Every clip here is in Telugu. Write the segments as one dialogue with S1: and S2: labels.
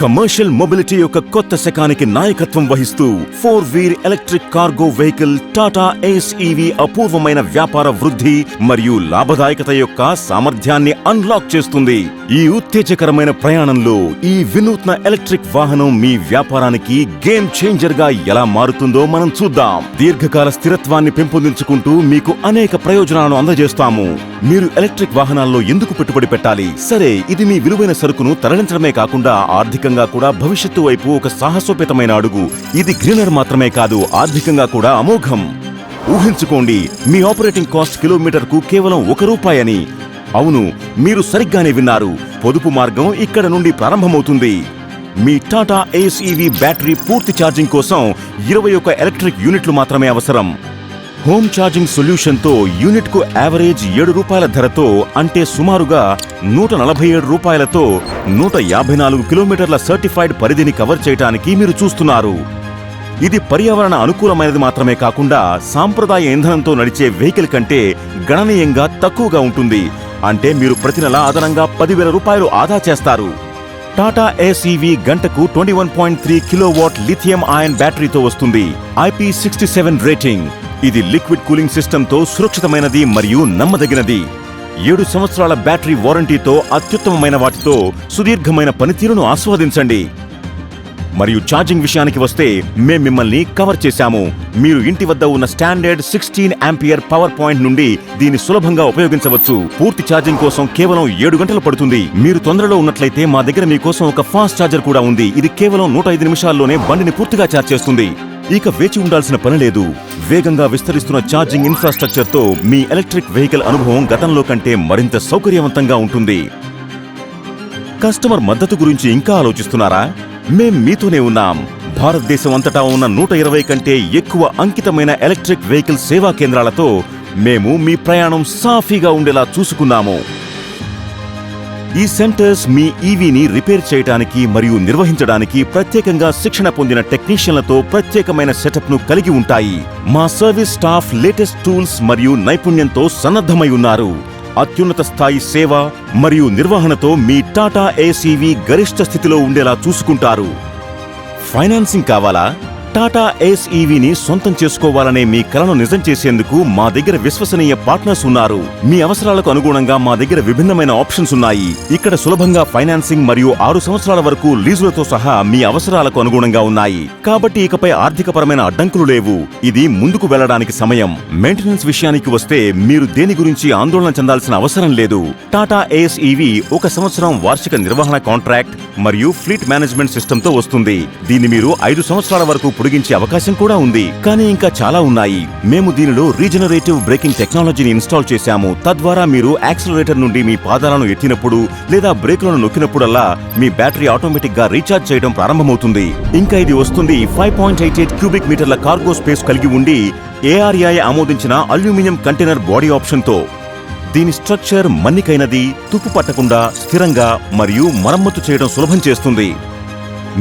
S1: కమర్షియల్ మొబిలిటీ యొక్క కొత్త శకానికి నాయకత్వం వహిస్తూ four wheel electric cargo vehicle Tata ace EV అపూర్వమైన వ్యాపార వృద్ధి మరియు లాభదాయకత యొక్క సామర్థ్యాన్ని అన్లాక్ చేస్తుంది. ఈ ఉత్తేజకరమైన ప్రయాణంలో ఈ వినూత్న ఎలక్ట్రిక్ వాహనం మీ వ్యాపారానికి గేమ్ చేంజర్గా ఎలా మారుతుందో మనం చూద్దాం. దీర్ఘకాల స్థిరత్వాన్ని పెంపొందించుకుంటూ మీకు అనేక ప్రయోజనాలను అందజేస్తాము. మీరు ఎలక్ట్రిక్ వాహనాల్లో ఎందుకు పెట్టుబడి పెట్టాలి? సరే ఇది మీ విలువైన సరుకును తరలించడమే కాకుండా ఆర్థిక ఆర్థికంగా కూడా భవిష్యత్తు వైపు ఒక సాహసోపేతమైన అడుగు. ఇది గ్రీనర్ మాత్రమే కాదు ఆర్థికంగా కూడా అమోఘం. ఊహించుకోండి మీ ఆపరేటింగ్ కాస్ట్ కిలోమీటర్కు కేవలం ఒక రూపాయని. అవును మీరు సరిగ్గానే విన్నారు. పొదుపు మార్గం ఇక్కడ నుండి ప్రారంభమవుతుంది. మీ టాటా ఏసీవీ బ్యాటరీ పూర్తి ఛార్జింగ్ కోసం ఇరవై ఒక్క ఎలక్ట్రిక్ యూనిట్లు మాత్రమే అవసరం. హోమ్ ఛార్జింగ్ సొల్యూషన్తో యూనిట్కు యావరేజ్ ఏడు రూపాయల ధరతో అంటే సుమారుగా నూట నలభై ఏడు రూపాయలతో నూట యాభై నాలుగు కిలోమీటర్ల సర్టిఫైడ్ పరిధిని కవర్ చేయడానికి మీరు చూస్తున్నారు. ఇది పర్యావరణ అనుకూలమైనది మాత్రమే కాకుండా సాంప్రదాయ ఇంధనంతో నడిచే వెహికల్ కంటే గణనీయంగా తక్కువగా ఉంటుంది. అంటే మీరు ప్రతి నెల అదనంగా పదివేల రూపాయలు ఆదా చేస్తారు. టాటా ఏసీవీ గంటకు twenty one point three kilowatt lithium ion బ్యాటరీతో వస్తుంది. IP sixty seven rating. ఇది లిక్విడ్ కూలింగ్ సిస్టంతో సురక్షితమైనది మరియు నమ్మదగినది. ఏడు సంవత్సరాల బ్యాటరీ వారంటీతో అత్యుత్తమమైన వాటితో సుదీర్ఘమైన పనితీరును ఆస్వాదించండి. మరియు ఛార్జింగ్ విషయానికి వస్తే మేం మిమ్మల్ని కవర్ చేశాము. మీరు ఇంటి వద్ద ఉన్న standard sixteen ampere power point నుండి దీన్ని సులభంగా ఉపయోగించవచ్చు. పూర్తి ఛార్జింగ్ కోసం కేవలం ఏడు గంటలు పడుతుంది. మీరు తొందరలో ఉన్నట్లయితే మా దగ్గర మీకోసం ఒక ఫాస్ట్ ఛార్జర్ కూడా ఉంది. ఇది కేవలం నూట ఐదు నిమిషాల్లోనే బండిని పూర్తిగా ఛార్జ్ చేస్తుంది. ఇక వేచి ఉండాల్సిన పని లేదు. వేగంగా విస్తరిస్తున్న ఛార్జింగ్ ఇన్ఫ్రాస్ట్రక్చర్తో మీ ఎలక్ట్రిక్ వెహికల్ అనుభవం గతంలో కంటే మరింత సౌకర్యవంతంగా ఉంటుంది. కస్టమర్ మద్దతు గురించి ఇంకా ఆలోచిస్తున్నారా? మేం మీతోనే ఉన్నాం. భారతదేశం అంతటా ఉన్న నూట ఇరవై కంటే ఎక్కువ అంకితమైన ఎలక్ట్రిక్ వెహికల్ సేవా కేంద్రాలతో మేము మీ ప్రయాణం సాఫీగా ఉండేలా చూసుకున్నాము. ఈ సెంటర్స్ మీ ఈవీని రిపేర్ చేయడానికి మరియు నిర్వహించడానికి ప్రత్యేకంగా శిక్షణ పొందిన టెక్నీషియన్లతో ప్రత్యేకమైన సెటప్ను కలిగి ఉంటాయి. మా సర్వీస్ స్టాఫ్ లేటెస్ట్ టూల్స్ మరియు నైపుణ్యంతో సన్నద్ధమై ఉన్నారు. అత్యున్నత స్థాయి సేవ మరియు నిర్వహణతో మీ టాటా ఏసీవీ గరిష్ట స్థితిలో ఉండేలా చూసుకుంటారు. ఫైనాన్సింగ్ కావాలా? టాటా ఏస్ ఈవీని సొంతం చేసుకోవాలనే మీ కలను నిజం చేసేందుకు మా దగ్గర విశ్వసనీయ పార్ట్నర్స్ ఉన్నారు. మీ అవసరాలకు అనుగుణంగా మా దగ్గర విభిన్నమైన ఆప్షన్స్ ఉన్నాయి. ఇక్కడ సులభంగా ఫైనాన్సింగ్ మరియు ఆరు సంవత్సరాల వరకు లీజులతో సహా మీ అవసరాలకు అనుగుణంగా ఉన్నాయి. కాబట్టి ఇకపై ఆర్థికపరమైన అడ్డంకులు లేవు. ఇది ముందుకు వెళ్ళడానికి సమయం. మెయింటెనెన్స్ విషయానికి వస్తే మీరు దేని గురించి ఆందోళన చెందాల్సిన అవసరం లేదు. టాటా ఏస్ ఈవీ ఒక సంవత్సరం వార్షిక నిర్వహణ కాంట్రాక్ట్ మరియు ఫ్లీట్ మేనేజ్మెంట్ సిస్టమ్తో వస్తుంది. దీన్ని మీరు ఐదు సంవత్సరాల వరకు పొడిగించే అవకాశం కూడా ఉంది. కానీ ఇంకా చాలా ఉన్నాయి. మేము దీనిలో రీజనరేటివ్ బ్రేకింగ్ టెక్నాలజీని ఇన్స్టాల్ చేశాము. తద్వారా మీరు యాక్సిలరేటర్ నుండి మీ పాదాలను ఎత్తినప్పుడు లేదా బ్రేకులను నొక్కినప్పుడల్లా మీ బ్యాటరీ ఆటోమేటిక్గా రీఛార్జ్ చేయడం ప్రారంభమవుతుంది. ఇంకా ఇది వస్తుంది five point eight eight cubic మీటర్ల కార్గో స్పేస్ కలిగి ఉండి ఏఆర్ఐ ఆమోదించిన అల్యూమినియం కంటైనర్ బాడీ ఆప్షన్తో. దీని స్ట్రక్చర్ మన్నికైనది తుప్పు పట్టకుండా స్థిరంగా మరియు మరమ్మతు చేయడం సులభం చేస్తుంది.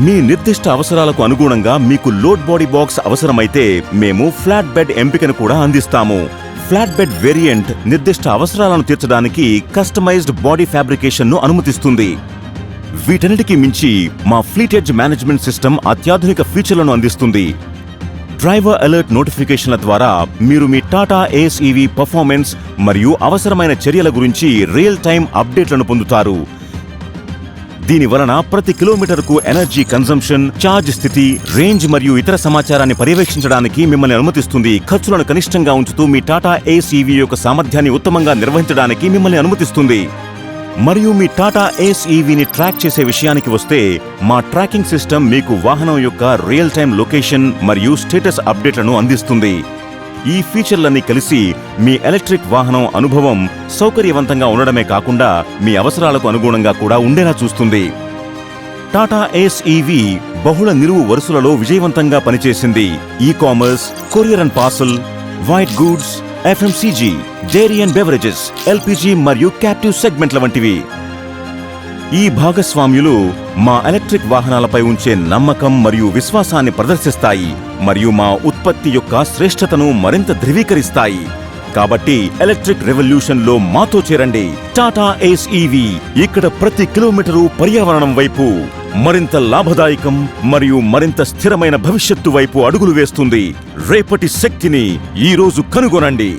S1: మీ నిర్దిష్ట అవసరాలకు అనుగుణంగా మీకు లోడ్ బాడీ బాక్స్ అవసరమైతే మేము ఫ్లాట్ బెడ్ ఎంపికను కూడా అందిస్తాము. ఫ్లాట్ బెడ్ వేరియంట్ నిర్దిష్ట అవసరాలను తీర్చడానికి కస్టమైజ్డ్ బాడీ ఫ్యాబ్రికేషన్ను అనుమతిస్తుంది. వీటన్నిటికీ మించి మా ఫ్లీట్ ఎడ్జ్ మేనేజ్మెంట్ సిస్టమ్ అత్యాధునిక ఫీచర్లను అందిస్తుంది. డ్రైవర్ అలర్ట్ నోటిఫికేషన్ల ద్వారా మీరు మీ టాటా ఏస్ పర్ఫార్మెన్స్ మరియు అవసరమైన చర్యల గురించి రియల్ టైం అప్డేట్లను పొందుతారు. దీని వలన ప్రతి కిలోమీటర్కు ఎనర్జీ కన్సంప్షన్ ఛార్జ్ స్థితి రేంజ్ మరియు ఇతర సమాచారాన్ని పర్యవేక్షించడానికి మిమ్మల్ని అనుమతిస్తుంది. ఖర్చులను కనిష్టంగా ఉంచుతూ మీ టాటా ఏసీవీ యొక్క సామర్థ్యాన్ని ఉత్తమంగా నిర్వహించడానికి మిమ్మల్ని అనుమతిస్తుంది. మరియు మీ టాటా ఏస్ఈవీని ట్రాక్ చేసే విషయానికి వస్తే మా ట్రాకింగ్ సిస్టమ్ మీకు వాహనం యొక్క రియల్ టైం లొకేషన్ మరియు స్టేటస్ అప్డేట్లను అందిస్తుంది. ఈ ఫీచర్లన్నీ కలిసి మీ ఎలక్ట్రిక్ వాహనం అనుభవం సౌకర్యవంతంగా ఉండడమే కాకుండా మీ అవసరాలకు అనుగుణంగా కూడా ఉండేలా చూస్తుంది. టాటా ఏస్ ఈవీ బహుళ నిలువు వరుసలలో విజయవంతంగా పనిచేసింది. E-commerce courier and parcel white goods FMCG dairy and beverages LPG మరియు క్యాప్టివ్ సెగ్మెంట్ల వంటివి. ఈ భాగస్వామ్యులు మా ఎలక్ట్రిక్ వాహనాలపై ఉంచే నమ్మకం మరియు విశ్వాసాన్ని ప్రదర్శిస్తాయి. మరియు మా ఉత్పత్తి యొక్క శ్రేష్టతను మరింత ధృవీకరిస్తాయి. కాబట్టి ఎలక్ట్రిక్ రెవల్యూషన్లో మాతో చేరండి. టాటా ఏస్ ఈవీ ఇక్కడ ప్రతి కిలోమీటరు పర్యావరణం వైపు మరింత లాభదాయకం మరియు మరింత స్థిరమైన భవిష్యత్తు వైపు అడుగులు వేస్తుంది. రేపటి శక్తిని ఈ రోజు కనుగొనండి.